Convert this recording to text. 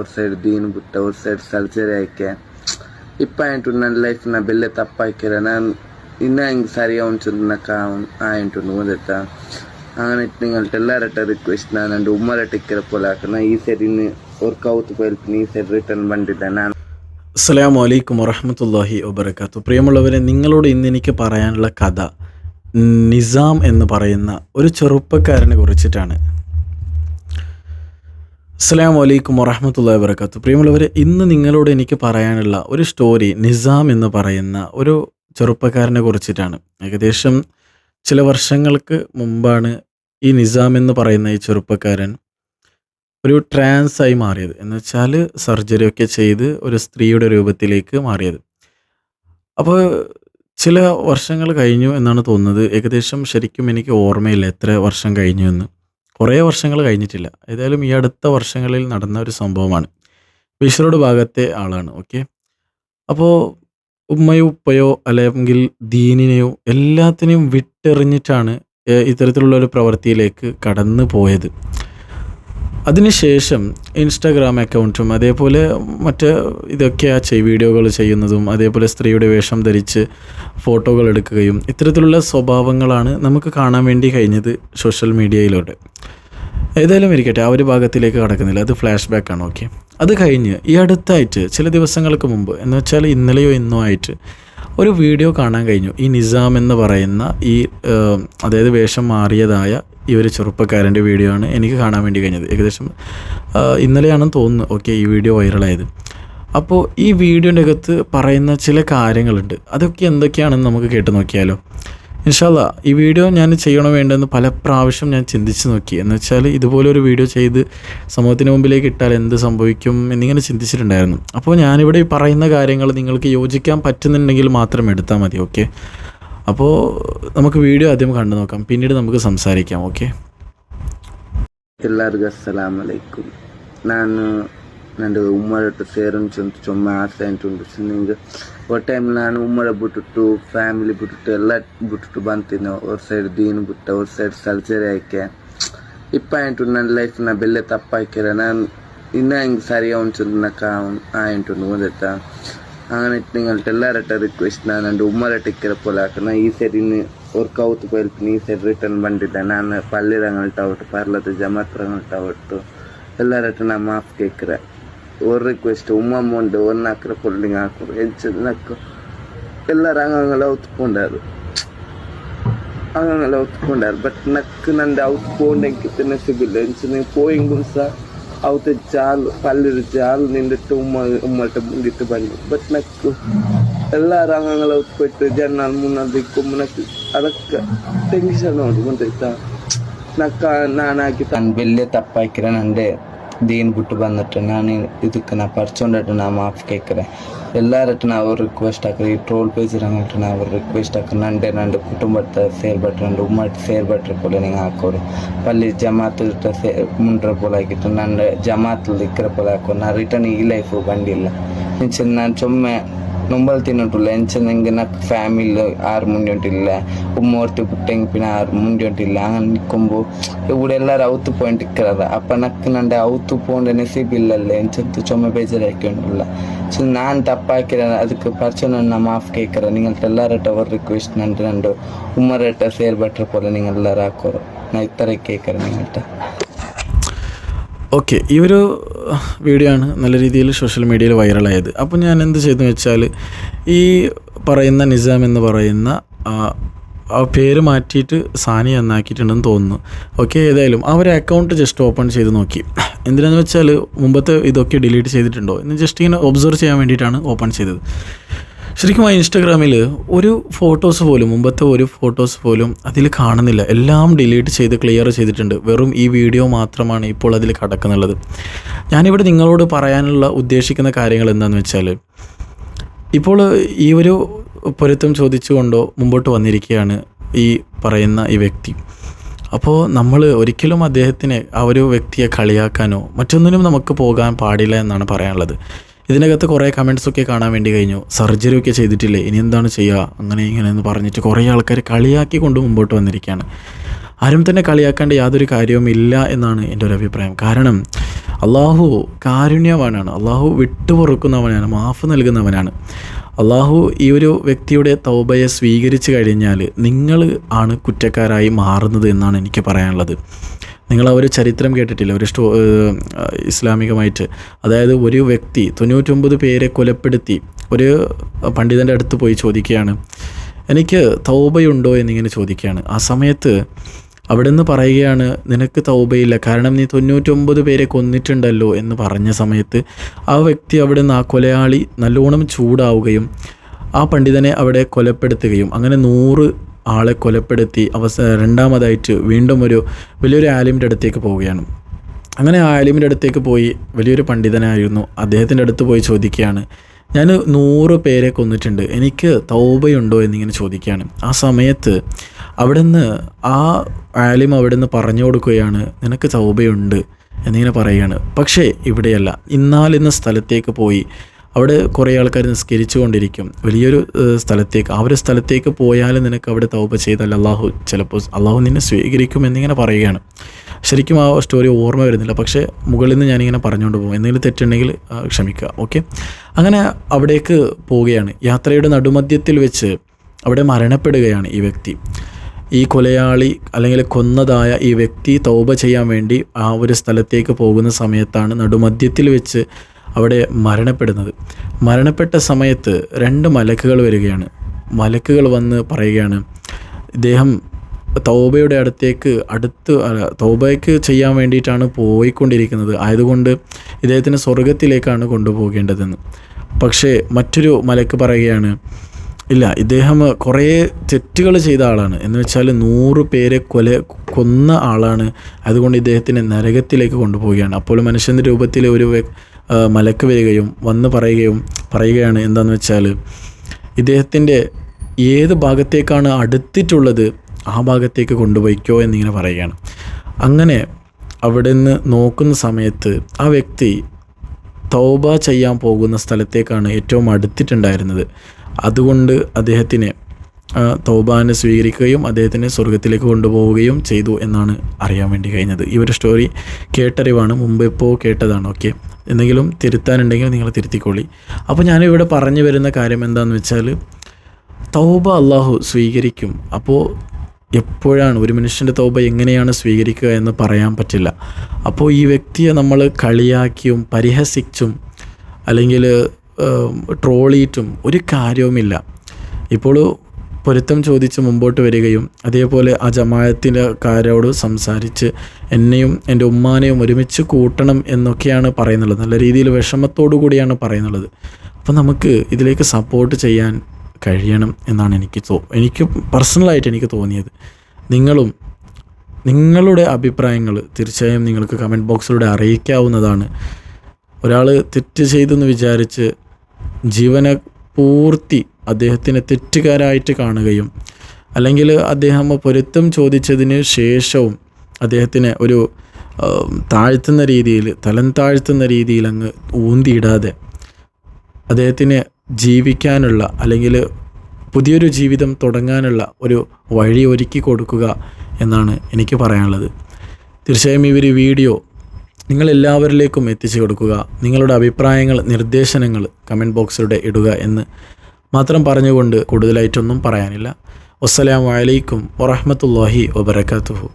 ಅವ್ರ ಸೈಡ್ ದೀನ್ ಬಿಟ್ಟ ಅವ್ರ ಸೈಡ್ ಸರ್ಜರಿ ಆಯ್ಕೆ ಇಪ್ಪ ಆಯ್ತು ನನ್ನ ಲೈಫ್ ನ ಬೆಲ್ಲೆ ತಪ್ಪಾಕಿರ ನಾನು ಇನ್ನ ಹಿಂಗೆ ಸರಿಯಾಗಿ ಉಂಚು ನಕ್ಕ ಆಯ್ತು ಓದತ್ತ അങ്ങനെ നിങ്ങൾക്ക് എല്ലാവരുടെ റിക്വസ്റ്റ് ನಾನು എൻ്റെ ഉമ്മയുടെ ടിക്കറ്റ് പോലെ ആക്കുന്ന ഈ സൈഡിന് ഒരു കൗത്ത് പോയിട്ട് ഈ സൈഡ് റിട്ടേൺ ಬಂದಿದ್ದೆ ನಾನು അസ്സലാമു അലൈക്കും വറഹമത്തല്ലാഹി വബർക്കാത്തു പ്രിയമുള്ളവരെ നിങ്ങളോട് ഇന്ന് എനിക്ക് പറയാനുള്ള കഥ നിസാം എന്ന് പറയുന്ന ഒരു ചെറുപ്പക്കാരനെ കുറിച്ചിട്ടാണ് അസ്സലാമു വലൈക്കും വറഹമത്തല്ലാ വബർക്കാത്തു പ്രിയമുള്ളവരെ ഇന്ന് നിങ്ങളോട് എനിക്ക് പറയാനുള്ള ഒരു സ്റ്റോറി നിസാം എന്ന് പറയുന്ന ഒരു ചെറുപ്പക്കാരനെ കുറിച്ചിട്ടാണ്. ഏകദേശം ചില വർഷങ്ങൾക്ക് മുമ്പാണ് ഈ നിസാം എന്ന് പറയുന്ന ഈ ചെറുപ്പക്കാരൻ ഒരു ട്രാൻസ് ആയി മാറിയത്. എന്ന് വെച്ചാൽ സർജറി ഒക്കെ ചെയ്ത് ഒരു സ്ത്രീയുടെ രൂപത്തിലേക്ക് മാറിയത്. അപ്പോൾ ചില വർഷങ്ങൾ കഴിഞ്ഞു എന്നാണ് തോന്നുന്നത്. ഏകദേശം ശരിക്കും എനിക്ക് ഓർമ്മയില്ല എത്ര വർഷം കഴിഞ്ഞു എന്ന്. കുറേ വർഷങ്ങൾ കഴിഞ്ഞിട്ടില്ല. ഏതായാലും ഈ അടുത്ത വർഷങ്ങളിൽ നടന്ന ഒരു സംഭവമാണ്. വിഷറോഡ് ഭാഗത്തെ ആളാണ് ഓക്കെ? അപ്പോൾ ഉമ്മയോ ഉപ്പയോ അല്ലെങ്കിൽ ദീനിനെയോ എല്ലാത്തിനെയും വിട്ടെറിഞ്ഞിട്ടാണ് ഇത്തരത്തിലുള്ള ഒരു പ്രവൃത്തിയിലേക്ക് കടന്നു പോയത് അതിനുശേഷം ഇൻസ്റ്റാഗ്രാം അക്കൗണ്ടും അതേപോലെ മറ്റ് ആ ചെയ് വീഡിയോകൾ ചെയ്യുന്നതും അതേപോലെ സ്ത്രീയുടെ വേഷം ധരിച്ച് ഫോട്ടോകൾ എടുക്കുകയും ഇത്തരത്തിലുള്ള സ്വഭാവങ്ങളാണ് നമുക്ക് കാണാൻ വേണ്ടി കഴിഞ്ഞത് സോഷ്യൽ മീഡിയയിലോട്ട്. ഏതായാലും ഇരിക്കട്ടെ ആ ഒരു ഭാഗത്തിലേക്ക് കടക്കുന്നില്ല അത് ഫ്ലാഷ് ബാക്ക് ആണ് ഓക്കെ. അത് കഴിഞ്ഞ് ഈ അടുത്തായിട്ട് ചില ദിവസങ്ങൾക്ക് മുമ്പ് എന്ന് വെച്ചാൽ ഇന്നലെയോ ഇന്നോ ആയിട്ട് ഒരു വീഡിയോ കാണാൻ കഴിഞ്ഞു. ഈ നിസാം എന്ന് പറയുന്ന ഈ അതായത് വേഷം മാറിയതായ ഈ ഒരു ചെറുപ്പക്കാരന്റെ വീഡിയോ ആണ് എനിക്ക് കാണാൻ വേണ്ടി കഴിഞ്ഞത്. ഏകദേശം ഇന്നലെയാണെന്ന് തോന്നുന്നു. ഓക്കെ ഈ വീഡിയോ വൈറലായത്. അപ്പോൾ ഈ വീഡിയോന്റെ അകത്ത് പറയുന്ന ചില കാര്യങ്ങളുണ്ട്. അതൊക്കെ എന്തൊക്കെയാണെന്ന് നമുക്ക് കേട്ട് നോക്കിയാലോ? ഇൻഷാല്ല ഈ വീഡിയോ ഞാൻ ചെയ്യണോ വേണ്ടെന്ന് പല പ്രാവശ്യം ഞാൻ ചിന്തിച്ച് നോക്കി. എന്ന് വെച്ചാൽ ഇതുപോലെ ഒരു വീഡിയോ ചെയ്ത് സമൂഹത്തിന് മുമ്പിലേക്ക് ഇട്ടാൽ എന്ത് സംഭവിക്കും എന്നിങ്ങനെ ചിന്തിച്ചിട്ടുണ്ടായിരുന്നു. അപ്പോൾ ഞാനിവിടെ പറയുന്ന കാര്യങ്ങൾ നിങ്ങൾക്ക് യോജിക്കാൻ പറ്റുന്നുണ്ടെങ്കിൽ മാത്രം എടുത്താൽ മതി ഓക്കെ? അപ്പോൾ നമുക്ക് വീഡിയോ ആദ്യം കണ്ടു നോക്കാം. പിന്നീട് നമുക്ക് സംസാരിക്കാം ഓക്കെ? എല്ലാവർക്കും അസ്സലാമലൈക്കും ഞാൻ ನಂದು ಉಮ್ಮರಟ್ಟು ಟು ಚೊಮ್ಮ ಆಸೆ ಚೂಮ್ಮ ಆತ್ ಲೈನ್ ಟೈಮ್ ನಾನು ನಾನ್ ಬಿಟ್ಟುಟ್ಟು ಫ್ಯಾಮಿಲಿ ಬುಟ್ಟುಟು ಎಲ್ಲ ಬುಟ್ಟುಟು ಬಂತಿನ ಒರ್ ಸೈಡ್ ದೀನ್ ಬಿಟ್ಟ ಒರ್ ಸೈಡ್ ಸರ್ಜರಿ ಆಯ್ಕೆ ಇಪ್ಪ ಎಂಟು ನನ್ ಲೈಫ್ನ ಬೆಲ್ಲೆ ತಪ್ಪಾಕಿರ ನಾನು ನಾನ್ ಇನ್ನ ಹಿಂಗ್ ಸರಿ ನಕ್ಕ ಆ ಎಂಟು ಓದತ್ತ ಆನೆಟ್ ನಿಂಗ್ ರಿಕ್ವೆಸ್ಟ್ ನಾನು ಅಂಡ್ ಉಮ್ಮಡ್ ಟಿಕ್ಕಿರ ನಾ ಈ ಸೈಡ್ ಇನ್ ವರ್ಕ್ ಔತ್ ಪೋಯ್ತಿನ ಈ ಸೈಡ್ ರಿಟರ್ನ್ ಬಂದಿದ್ದ. ನಾನು ಪಲ್ಲಿ ರಂಗ್ ಪರ್ಲದ ಅವಟ್ ಪರ್ಲತ್ ಜಮಾತ್ ರಂಗ್ ಅಲ್ಟ ನಾ ಮಾಫ್ ಕೇಕ್ರೆ ஒரு ರಿಕ್ವೆಸ್ಟ್ ಉಮ್ಮಮ್ಮ ಉಂಡು ಒಂದು ನಾಲ್ಕರ ಪುಲ್ಲಿಂಗ್ ಹಾಕೋರು ಹೆಚ್ಚು ನಕ್ಕು ಎಲ್ಲರ ಹಂಗಂಗೆಲ್ಲ ಒತ್ಕೊಂಡಾರು ಹಂಗಂಗೆಲ್ಲ ಒತ್ಕೊಂಡಾರು ಬಟ್ ನಕ್ಕು ನಂದು ಅವ್ತು ಸಿಗಿಲ್ಲ ನಸಿಬಿಲ್ಲ ನೀವು ಪೋಯಿಂಗ್ ಸಹ ಅವತ್ತು ಜಾಲು ಪಲ್ಲಿರು ಜಾಲು ನಿಂದಿಟ್ಟು ಉಮ್ಮ ಉಮ್ಮಟ ಮುಂದಿಟ್ಟು ಬಂದು ಬಟ್ ನಕ್ಕು ಎಲ್ಲ ರಂಗಗಳ ಹೊತ್ಕೊಟ್ಟು ಜನ ಮುನ್ನ ದಿಕ್ಕು ನಕ್ಕು ಅದಕ್ಕೆ ಟೆನ್ಷನ್ ಉಂಟು ನಕ್ಕ ನಾನು ಹಾಕಿ ಬೆಲ್ಲೆ ತಪ್ಪಾಕಿರ ನಂದೆ ದೀನ್ ಬಿಟ್ಟು ಬಂದಿಟ್ಟು ನಾನು ಇದಕ್ಕೆ ನಾ ಪರ್ಚೊಂಡಿಟ್ಟು ನಾ ಮಾಫ್ ಕೇಕ್ರೆ ಎಲ್ಲರಟ್ಟು ನಾವು ರಿಕ್ವೆಸ್ಟ್ ಹಾಕ್ರಿ ಈ ಟ್ರೋಲ್ ಪೇಜ್ ರಂಗಿಟ್ಟು ನಾವು ರಿಕ್ವೆಸ್ಟ್ ಹಾಕ್ರಿ ನಂಡೆ ನಂದು ಕುಟುಂಬದ ಸೇರ್ಬಟ್ರೆ ನಂದು ಉಮ್ಮಟ್ಟು ಸೇರ್ಬಟ್ರೆ ಪೋಲೆ ನಿಂಗೆ ಹಾಕೋರು ಪಲ್ಲಿ ಜಮಾತ್ ಸೇ ಮುಂಡ್ರ ಪೋಲೆ ಹಾಕಿತ್ತು ನಂದು ಜಮಾತ್ ದಿಕ್ಕರ ಪೋಲೆ ಹಾಕೋ ನಾ ರಿಟರ್ನ್ ಈ ಲೈಫು ಬಂದಿಲ್ಲ ಇಂಚಿನ ನಾನು ಚೊಮ್ಮೆ ನಂಬಲ್ ತಿನ್ನೋಟಿಲ್ಲ ಎಂಚನಂಗೆ ನಕ್ಕ ಫ್ಯಾಮಿಲಿ ಆರು ಮುಂಡೊಂಟಿಲ್ಲ ಉಮ್ಮೋರ್ತಿ ಪುಟ್ಟಂಗಿನ ಆರು ಮುಂಡೊಂಟಿಲ್ಲ ಅನ್ಕೊಂಬು ಇವ್ಡು ಎಲ್ಲರೂ ಅವತ್ತು ಪಾಯಿಂಟ್ ಇಕ್ಕರದ ಅಪ್ಪ ನಕ್ಕ ನಂಡೆ ಅವತ್ತು ಪೋಂಡೆ ನೆಸಿಬ್ ಇಲ್ಲಲ್ಲ ಎಂಚಂತು ಚೊಮ್ಮೆ ಬೇಜಾರು ಹಾಕೊಂಡಿಲ್ಲ ಸೊ ನಾನು ತಪ್ಪಾಕಿರ ಅದಕ್ಕೆ ಪರ್ಚನ ನಮ್ಮ ಮಾಫ್ ಕೇಳ್ಕರ ನಿಂಗಲ್ಟ ಎಲ್ಲರ ಟವರ್ ರಿಕ್ವೆಸ್ಟ್ ನಂಡು ನಂಡು ಉಮ್ಮರಟ ಸೇರ್ಬಟ್ರ ಪೋಲ ನಿಂಗೆಲ್ಲರೂ ಹಾಕೋರು நான் இத்தரை கேட்குறேன் நீங்கள்கிட்ட ഓക്കെ ഈ ഒരു വീഡിയോ ആണ് നല്ല രീതിയിൽ സോഷ്യൽ മീഡിയയിൽ വൈറലായത്. അപ്പോൾ ഞാൻ എന്ത് ചെയ്തെന്ന് വെച്ചാൽ ഈ പറയുന്ന നിസാം എന്ന് പറയുന്ന ആ, പേര് മാറ്റിയിട്ട് സാനി എന്നാക്കിയിട്ടുണ്ടെന്ന് തോന്നുന്നു. ഓക്കെ ഏതായാലും ആ ഒരു അക്കൗണ്ട് ജസ്റ്റ് ഓപ്പൺ ചെയ്ത് നോക്കി. എന്തിനാന്ന് വെച്ചാൽ മുമ്പത്തെ ഇതൊക്കെ ഡിലീറ്റ് ചെയ്തിട്ടുണ്ടോ എന്ന് ജസ്റ്റ് ഇങ്ങനെ ഒബ്സർവ് ചെയ്യാൻ വേണ്ടിയിട്ടാണ് ഓപ്പൺ ചെയ്തത്. ശരിക്കും ആ ഇൻസ്റ്റാഗ്രാമിൽ ഒരു ഫോട്ടോസ് പോലും മുമ്പത്തെ ഒരു ഫോട്ടോസ് പോലും അതിൽ കാണുന്നില്ല. എല്ലാം ഡിലീറ്റ് ചെയ്ത് ക്ലിയർ ചെയ്തിട്ടുണ്ട്. വെറും ഈ വീഡിയോ മാത്രമാണ് ഇപ്പോൾ അതിൽ കിടക്കുന്നുള്ളത്. ഞാനിവിടെ നിങ്ങളോട് പറയാനുള്ള ഉദ്ദേശിക്കുന്ന കാര്യങ്ങൾ എന്താണെന്ന് വെച്ചാൽ ഇപ്പോൾ ഈ ഒരു പൊരുത്തം ചോദിച്ചുകൊണ്ടോ മുമ്പോട്ട് വന്നിരിക്കുകയാണ് ഈ പറയുന്ന ഈ വ്യക്തി. അപ്പോൾ നമ്മൾ ഒരിക്കലും അദ്ദേഹത്തിനെ ആ ഒരു വ്യക്തിയെ കളിയാക്കാനോ മറ്റൊന്നിനും നമുക്ക് പോകാൻ പാടില്ല എന്നാണ് പറയാനുള്ളത്. ഇതിനകത്ത് കുറേ കമൻസൊക്കെ കാണാൻ വേണ്ടി കഴിഞ്ഞു. സർജറി ഒക്കെ ചെയ്തിട്ടില്ലേ ഇനി എന്താണ് ചെയ്യുക അങ്ങനെ ഇങ്ങനെ എന്ന് പറഞ്ഞിട്ട് കുറേ ആൾക്കാർ കളിയാക്കി കൊണ്ട് മുമ്പോട്ട് വന്നിരിക്കുകയാണ് ആരും തന്നെ കളിയാക്കേണ്ട യാതൊരു കാര്യവും ഇല്ല എന്നാണ് എന്റെ ഒരു അഭിപ്രായം. കാരണം അള്ളാഹു കാരുണ്യവാനാണ്. അള്ളാഹു വിട്ടുപൊറുക്കുന്നവനാണ് മാഫ് നൽകുന്നവനാണ്. അള്ളാഹു ഈ ഒരു വ്യക്തിയുടെ തൗബയെ സ്വീകരിച്ചു കഴിഞ്ഞാൽ നിങ്ങൾ ആണ് കുറ്റക്കാരായി മാറുന്നത് എന്നാണ് എനിക്ക് പറയാനുള്ളത്. നിങ്ങൾ ആ ഒരു ചരിത്രം കേട്ടിട്ടില്ല? ഒരു സ്റ്റോ ഇസ്ലാമികമായിട്ട്. അതായത് ഒരു വ്യക്തി തൊണ്ണൂറ്റൊമ്പത് പേരെ കൊലപ്പെടുത്തി ഒരു പണ്ഡിതന്റെ അടുത്ത് പോയി ചോദിക്കുകയാണ് എനിക്ക് തൗബയുണ്ടോ? എന്നിങ്ങനെ ചോദിക്കുകയാണ്. ആ സമയത്ത് അവിടെ നിന്ന് പറയുകയാണ് നിനക്ക് തൗബയില്ല. കാരണം നീ തൊണ്ണൂറ്റൊമ്പത് പേരെ കൊന്നിട്ടുണ്ടല്ലോ. എന്ന് പറഞ്ഞ സമയത്ത് ആ വ്യക്തി അവിടെ നിന്ന് ആ കൊലയാളി നല്ലോണം ചൂടാവുകയും ആ പണ്ഡിതനെ അവിടെ കൊലപ്പെടുത്തുകയും അങ്ങനെ നൂറ് ആളെ കൊലപ്പെടുത്തി അവസ രണ്ടാമതായിട്ട് വീണ്ടും ഒരു വലിയൊരു ആലിമിന്റെ അടുത്തേക്ക് പോവുകയാണ്. അങ്ങനെ ആ ആലിമിന്റെ അടുത്തേക്ക് പോയി വലിയൊരു പണ്ഡിതനായിരുന്നു. അദ്ദേഹത്തിന്റെ അടുത്ത് പോയി ചോദിക്കുകയാണ് ഞാൻ നൂറ് പേരെ കൊന്നിട്ടുണ്ട്. എനിക്ക് തൗബയുണ്ടോ എന്നിങ്ങനെ ചോദിക്കുകയാണ്. ആ സമയത്ത് അവിടുന്ന് ആ ആലിം അവിടുന്ന് പറഞ്ഞു കൊടുക്കുകയാണ് നിനക്ക് തൗബയുണ്ട് എന്നിങ്ങനെ പറയുകയാണ്. പക്ഷേ ഇവിടെയല്ല. ഇന്നാലിന്ന സ്ഥലത്തേക്ക് പോയി അവിടെ കുറേ ആൾക്കാർ നിസ്കരിച്ചു കൊണ്ടിരിക്കും വലിയൊരു സ്ഥലത്തേക്ക്. ആ ഒരു സ്ഥലത്തേക്ക് പോയാൽ നിനക്ക് അവിടെ തൗപ ചെയ്താൽ അള്ളാഹു ചിലപ്പോൾ അള്ളാഹു നിന്നെ സ്വീകരിക്കും എന്നിങ്ങനെ പറയുകയാണ്. ശരിക്കും ആ സ്റ്റോറി ഓർമ്മ വരുന്നില്ല. പക്ഷേ മുകളിൽ നിന്ന് ഞാനിങ്ങനെ പറഞ്ഞുകൊണ്ട് പോകും. എന്തെങ്കിലും തെറ്റുണ്ടെങ്കിൽ ക്ഷമിക്കുക. ഓക്കെ? അങ്ങനെ അവിടേക്ക് പോവുകയാണ്. യാത്രയുടെ നടുമധ്യത്തിൽ വെച്ച് അവിടെ മരണപ്പെടുകയാണ് ഈ വ്യക്തി. ഈ കൊലയാളി അല്ലെങ്കിൽ കൊന്നതായ ഈ വ്യക്തി തൗബ ചെയ്യാൻ വേണ്ടി ആ ഒരു സ്ഥലത്തേക്ക് പോകുന്ന സമയത്താണ് നടുമധ്യത്തിൽ വെച്ച് അവിടെ മരണപ്പെടുന്നത്. മരണപ്പെട്ട സമയത്ത് രണ്ട് മലക്കുകൾ വരികയാണ്. മലക്കുകൾ വന്ന് പറയുകയാണ് ഇദ്ദേഹം തൗബയുടെ അടുത്തേക്ക് അടുത്ത് തോബയ്ക്ക് ചെയ്യാൻ വേണ്ടിയിട്ടാണ് പോയിക്കൊണ്ടിരിക്കുന്നത്. ആയതുകൊണ്ട് ഇദ്ദേഹത്തിന് സ്വർഗത്തിലേക്കാണ് കൊണ്ടുപോകേണ്ടതെന്ന്. പക്ഷേ മറ്റൊരു മലക്ക് പറയുകയാണ് ഇല്ല ഇദ്ദേഹം കുറേ തെറ്റുകൾ ചെയ്ത ആളാണ്. എന്ന് വെച്ചാൽ നൂറ് പേരെ കൊല കൊന്ന ആളാണ്. അതുകൊണ്ട് ഇദ്ദേഹത്തിനെ നരകത്തിലേക്ക് കൊണ്ടുപോവുകയാണ്. അപ്പോൾ മനുഷ്യന്റെ രൂപത്തിൽ ഒരു മലക്ക് വരികയും വന്ന് പറയുകയും പറയുകയാണ് എന്താണെന്ന് വെച്ചാൽ ഇദ്ദേഹത്തിന്റെ ഏത് ഭാഗത്തേക്കാണ് അടുത്തിട്ടുള്ളത് ആ ഭാഗത്തേക്ക് കൊണ്ടുപോയിക്കോ എന്നിങ്ങനെ പറയുകയാണ്. അങ്ങനെ അവിടെ നിന്ന് നോക്കുന്ന സമയത്ത് ആ വ്യക്തി തൗബ ചെയ്യാൻ പോകുന്ന സ്ഥലത്തേക്കാണ് ഏറ്റവും അടുത്തിട്ടുണ്ടായിരുന്നത്. അതുകൊണ്ട് അദ്ദേഹത്തിനെ തോബാനെ സ്വീകരിക്കുകയും അദ്ദേഹത്തിനെ സ്വർഗത്തിലേക്ക് കൊണ്ടുപോവുകയും ചെയ്തു എന്നാണ് അറിയാൻ വേണ്ടി കഴിഞ്ഞത്. ഈ ഒരു സ്റ്റോറി കേട്ടറിവാണ് മുമ്പ് ഇപ്പോൾ കേട്ടതാണ് ഓക്കെ എന്തെങ്കിലും തിരുത്താനുണ്ടെങ്കിൽ നിങ്ങൾ തിരുത്തിക്കൊള്ളി അപ്പോൾ ഞാനിവിടെ പറഞ്ഞു വരുന്ന കാര്യം എന്താണെന്ന് വെച്ചാൽ തൗബ അള്ളാഹു സ്വീകരിക്കും. അപ്പോൾ എപ്പോഴാണ് ഒരു മനുഷ്യന്റെ തൗബ എങ്ങനെയാണ് സ്വീകരിക്കുക എന്ന് പറയാൻ പറ്റില്ല. അപ്പോൾ ഈ വ്യക്തിയെ നമ്മൾ കളിയാക്കിയും പരിഹസിച്ചും അല്ലെങ്കിൽ ട്രോളിയിട്ടും ഒരു കാര്യവുമില്ല. ഇപ്പോൾ പൊരുത്തം ചോദിച്ച് മുമ്പോട്ട് വരികയും അതേപോലെ ആ ജമായത്തിന്റെ കാരോട് സംസാരിച്ച് എന്നെയും എന്റെ ഉമ്മാനെയും ഒരുമിച്ച് കൂട്ടണം എന്നൊക്കെയാണ് പറയുന്നുള്ളത് നല്ല രീതിയിൽ വിഷമത്തോടു കൂടിയാണ് പറയുന്നുള്ളത് അപ്പോൾ നമുക്ക് ഇതിലേക്ക് സപ്പോർട്ട് ചെയ്യാൻ കഴിയണം എന്നാണ് എനിക്ക് തോ എനിക്ക് പേഴ്സണലായിട്ട് എനിക്ക് തോന്നിയത്. നിങ്ങളും നിങ്ങളുടെ അഭിപ്രായങ്ങൾ തീർച്ചയായും നിങ്ങൾക്ക് കമന്റ് ബോക്സിലൂടെ അറിയിക്കാവുന്നതാണ്. ഒരാൾ തെറ്റ് ചെയ്തെന്ന് വിചാരിച്ച് ജീവനെ പൂർത്തി അദ്ദേഹത്തിനെ തെറ്റുകാരായിട്ട് കാണുകയും അല്ലെങ്കിൽ അദ്ദേഹം പൊരുത്തം ചോദിച്ചതിന് ശേഷവും അദ്ദേഹത്തിനെ ഒരു താഴ്ത്തുന്ന രീതിയിൽ തലം താഴ്ത്തുന്ന രീതിയിൽ അങ്ങ് ഊന്തിയിടാതെ അദ്ദേഹത്തിന് ജീവിക്കാനുള്ള അല്ലെങ്കിൽ പുതിയൊരു ജീവിതം തുടങ്ങാനുള്ള ഒരു വഴി ഒരുക്കി കൊടുക്കുക എന്നാണ് എനിക്ക് പറയാനുള്ളത്. തീർച്ചയായും ഈ ഒരു വീഡിയോ നിങ്ങൾ എല്ലാവരിലേക്കും എത്തിച്ചു കൊടുക്കുക. നിങ്ങളുടെ അഭിപ്രായങ്ങൾ നിർദ്ദേശനങ്ങൾ കമന്റ് ബോക്സിലൂടെ ഇടുക എന്ന് മാത്രം പറഞ്ഞുകൊണ്ട് കൂടുതലായിട്ടൊന്നും പറയാനില്ല. വസ്സലാമു അലൈക്കും വറഹ്മത്തുള്ളാഹി വബറകാതുഹു.